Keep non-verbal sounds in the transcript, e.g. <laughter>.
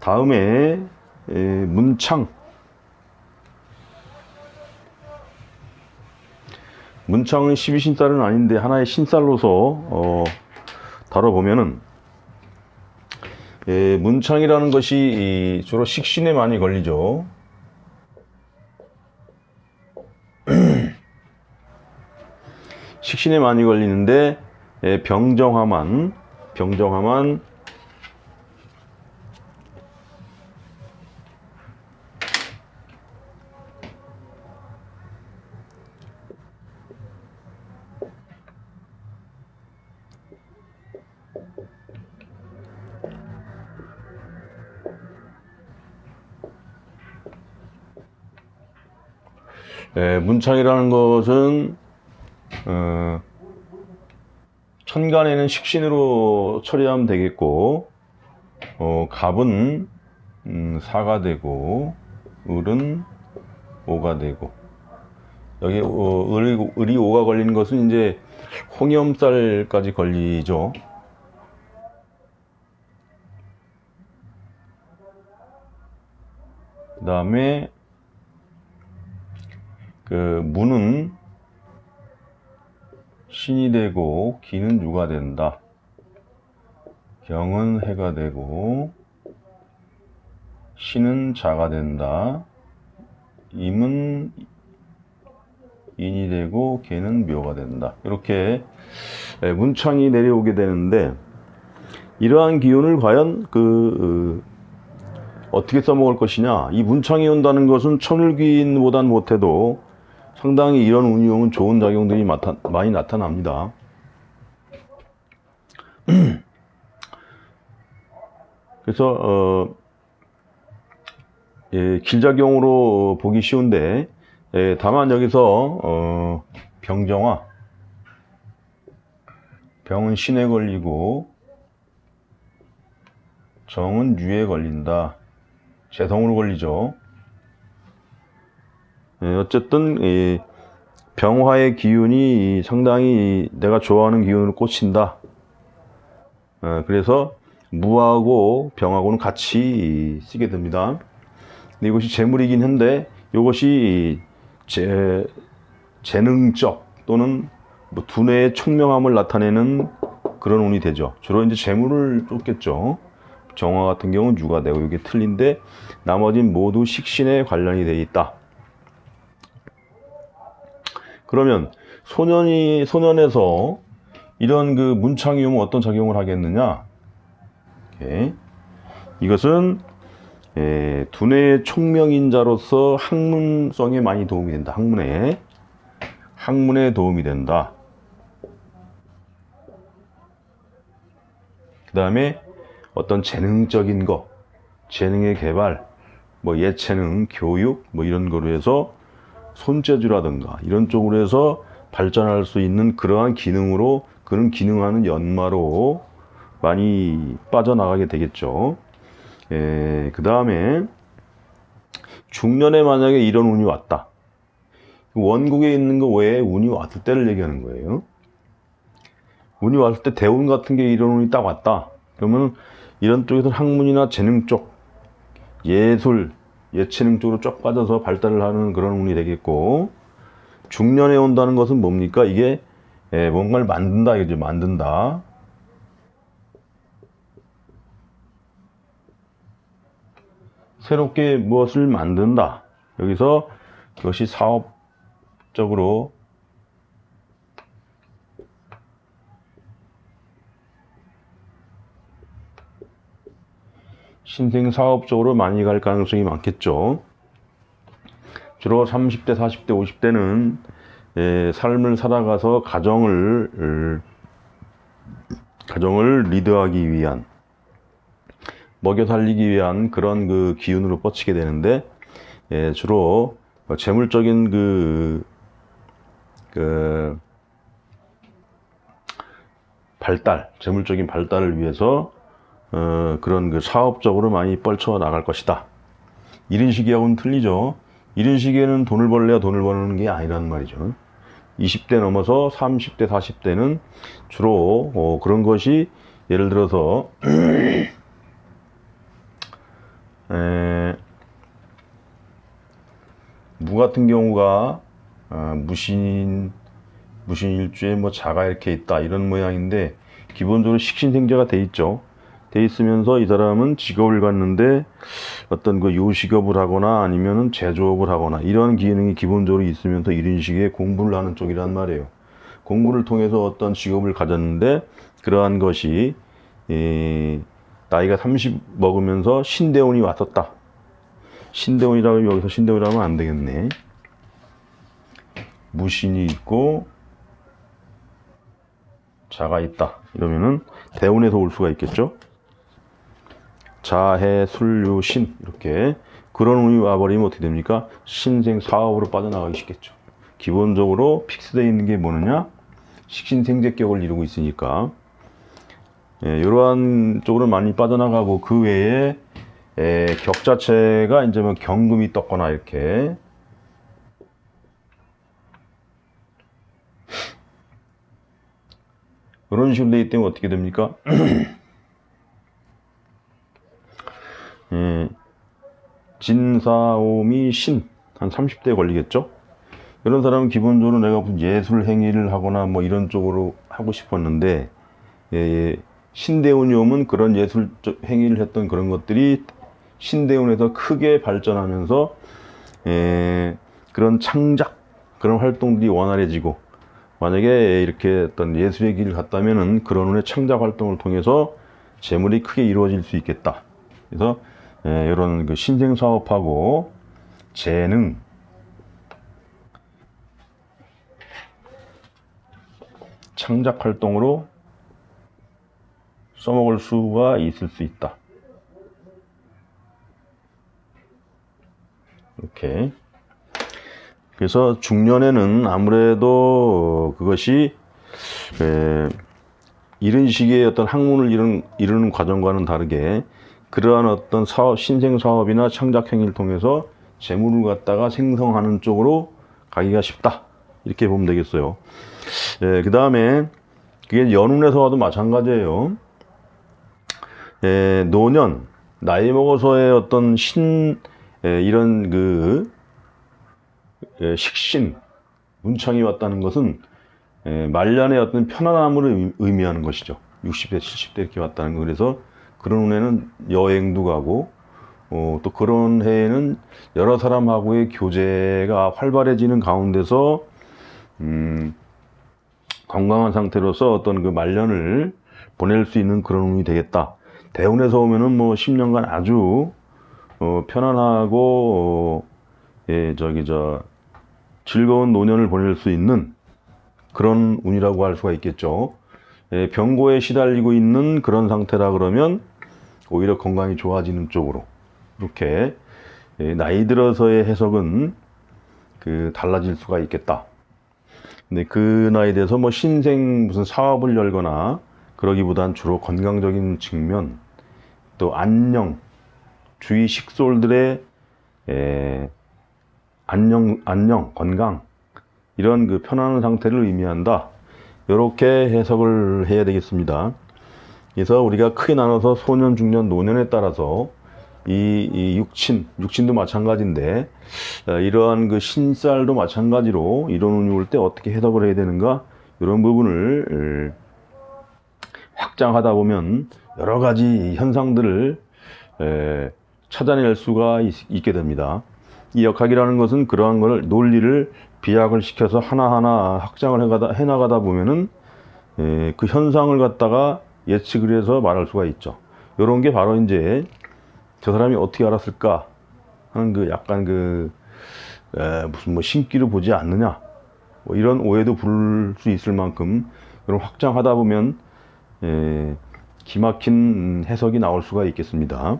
다음에 에, 문창. 문창은 12신살은 아닌데 하나의 신살로서 어, 다뤄보면은 에, 문창이라는 것이 이, 주로 식신에 많이 걸리죠. <clears throat> 식신에 많이 걸리는데 에, 병정화만 병정화만 에, 문창이라는 것은 어, 천간에는 식신으로 처리하면 되겠고, 어, 갑은 음, 사가 되고, 을은 오가 되고, 여기 어, 을이, 을이 오가 걸리는 것은 이제 홍염살까지 걸리죠. 그 다음에 그 문은 신이 되고 기는 유가 된다. 경은 해가 되고 신은 자가 된다. 임은 인이 되고 개는 묘가 된다. 이렇게 예, 문창이 내려오게 되는데 이러한 기운을 과연 그 어, 어떻게 써먹을 것이냐? 이 문창이 온다는 것은 천을귀인보단 못해도 상당히 이런 운용은 좋은 작용들이 나타, 많이 나타납니다. <clears throat> 그래서 어, 예, 길작용으로 보기 쉬운데 예, 다만 여기서 어, 병정화 병은 신에 걸리고 정은 유에 걸린다. 재성으로 걸리죠. 예, 어쨌든 이 병화의 기운이 상당히 내가 좋아하는 기운으로 꽂힌다. 어, 그래서 무하고 병하고는 같이 쓰게 됩니다. 근데 이것이 재물이긴 한데 이것이 재, 재능적 또는 뭐 두뇌의 총명함을 나타내는 그런 운이 되죠. 주로 이제 재물을 쫓겠죠. 정화 같은 경우는 유가 되고 이게 틀린데 나머지는 모두 식신에 관련이 되어 있다. 그러면 소년이 소년에서 이런 그 문창이 오면 어떤 작용을 하겠느냐? 이렇게. 이것은 에, 두뇌의 총명인자로서 학문성에 많이 도움이 된다. 학문에 학문에 도움이 된다. 그 다음에 어떤 재능적인 거, 재능의 개발, 뭐 예체능, 교육, 뭐 이런 거로 해서 손재주라든가 이런 쪽으로 해서 발전할 수 있는 그러한 기능으로 그런 기능하는 연마로 많이 빠져나가게 되겠죠. 그 다음에 중년에 만약에 이런 운이 왔다. 원국에 있는 거 외에 운이 왔을 때를 얘기하는 거예요. 운이 왔을 때 대운 같은 게 이런 운이 딱 왔다. 그러면 이런 쪽에서 학문이나 재능 쪽, 예술, 예체능 쪽으로 쫙 빠져서 발달을 하는 그런 운이 되겠고, 중년에 온다는 것은 뭡니까? 이게 예, 뭔가를 만든다, 이제 만든다. 새롭게 무엇을 만든다. 여기서 그것이 사업적으로 신생 사업적으로 많이 갈 가능성이 많겠죠. 주로 30대, 40대, 50대는 예, 삶을 살아가서 가정을 을, 가정을 리드하기 위한 먹여 살리기 위한 그런 그 기운으로 뻗치게 되는데 예, 주로 재물적인 그, 그 발달, 재물적인 발달을 위해서 어, 그런 그 사업적으로 많이 뻗쳐 나갈 것이다. 이런 시기하고는 틀리죠. 이런 시기에는 돈을 벌래야 돈을 버는 게 아니란 말이죠. 20대 넘어서 30대, 40대는 주로 어, 그런 것이 예를 들어서 <clears throat> 에, 무 같은 경우가 어, 무신 무신일주에 뭐 자가 이렇게 있다 이런 모양인데 기본적으로 식신생재가 돼 있죠. 돼 있으면서 이 사람은 직업을 갖는데 어떤 그 요식업을 하거나 아니면은 제조업을 하거나 이런 기능이 기본적으로 있으면서 이런 식의 공부를 하는 쪽이란 말이에요. 공부를 통해서 어떤 직업을 가졌는데 그러한 것이 이 나이가 30 먹으면서 신대운이 왔었다. 신대운이라고 하면 여기서 신대운이라고 하면 안 되겠네. 무신이 있고 자가 있다. 이러면은 대운에서 올 수가 있겠죠. 자해 술유 신 이렇게 그런 운이 와버리면 어떻게 됩니까? 신생 사업으로 빠져나가기 쉽겠죠. 기본적으로 픽스되어 있는 게 뭐느냐? 식신생제격을 이루고 있으니까 예, 이러한 쪽으로 많이 빠져나가고 그 외에 에, 격 자체가 이제 뭐 경금이 떴거나 이렇게 이런 식으로 되기 때문에 어떻게 됩니까? <clears throat> 예, 진사오미 신, 한 30대 걸리겠죠? 이런 사람은 기본적으로 내가 무슨 예술 행위를 하거나 뭐 이런 쪽으로 하고 싶었는데, 예, 예, 신대운이 오면 그런 예술 행위를 했던 그런 것들이 신대운에서 크게 발전하면서, 예, 그런 창작, 그런 활동들이 원활해지고, 만약에 이렇게 어떤 예술의 길을 갔다면은 그런 운의 창작 활동을 통해서 재물이 크게 이루어질 수 있겠다. 그래서 예, 이런 그 신생 사업하고 재능 창작 활동으로 써먹을 수가 있을 수 있다. 이렇게. 그래서 중년에는 아무래도 그것이 에, 이런 식의 어떤 학문을 이루는, 이루는 과정과는 다르게 그러한 어떤 사업, 신생 사업이나 창작 행위를 통해서 재물을 갖다가 생성하는 쪽으로 가기가 쉽다. 이렇게 보면 되겠어요. 예, 그 다음에 그게 연운에서 와도 마찬가지예요. 예, 노년, 나이 먹어서의 어떤 신, 예, 이런 그, 예, 식신, 문창이 왔다는 것은 예, 말년의 어떤 편안함을 의- 의미하는 것이죠. 60대, 70대 이렇게 왔다는 거. 그래서 그런 해에는 여행도 가고, 어, 또 그런 해에는 여러 사람하고의 교제가 활발해지는 가운데서, 음, 건강한 상태로서 어떤 그 말년을 보낼 수 있는 그런 운이 되겠다. 대운에서 오면은 뭐 10년간 아주, 어, 편안하고, 어, 예, 저기, 저, 즐거운 노년을 보낼 수 있는 그런 운이라고 할 수가 있겠죠. 예, 병고에 시달리고 있는 그런 상태라 그러면 오히려 건강이 좋아지는 쪽으로 이렇게 예, 나이 들어서의 해석은 그 달라질 수가 있겠다. 근데 그 나이 돼서 뭐 신생 무슨 사업을 열거나 그러기보단 주로 건강적인 측면 또 안녕 주위 식솔들의 에, 안녕 안녕 건강 이런 그 편안한 상태를 의미한다. 이렇게 해석을 해야 되겠습니다. 그래서 우리가 크게 나눠서 소년, 중년, 노년에 따라서 이, 이 육친, 육친도 마찬가지인데 어, 이러한 그 신살도 마찬가지로 이런 운이 올 때 어떻게 해석을 해야 되는가 이런 부분을 어, 확장하다 보면 여러 가지 현상들을 에, 찾아낼 수가 있, 있게 됩니다. 이 역학이라는 것은 그러한 걸 논리를 비약을 시켜서 하나하나 확장을 해나가다 보면은 에, 그 현상을 갖다가 예측을 해서 말할 수가 있죠. 이런 게 바로 이제 저 사람이 어떻게 알았을까 하는 그 약간 그 에, 무슨 뭐 신기를 보지 않느냐 뭐 이런 오해도 부를 수 있을 만큼 그런 확장하다 보면 에, 기막힌 해석이 나올 수가 있겠습니다.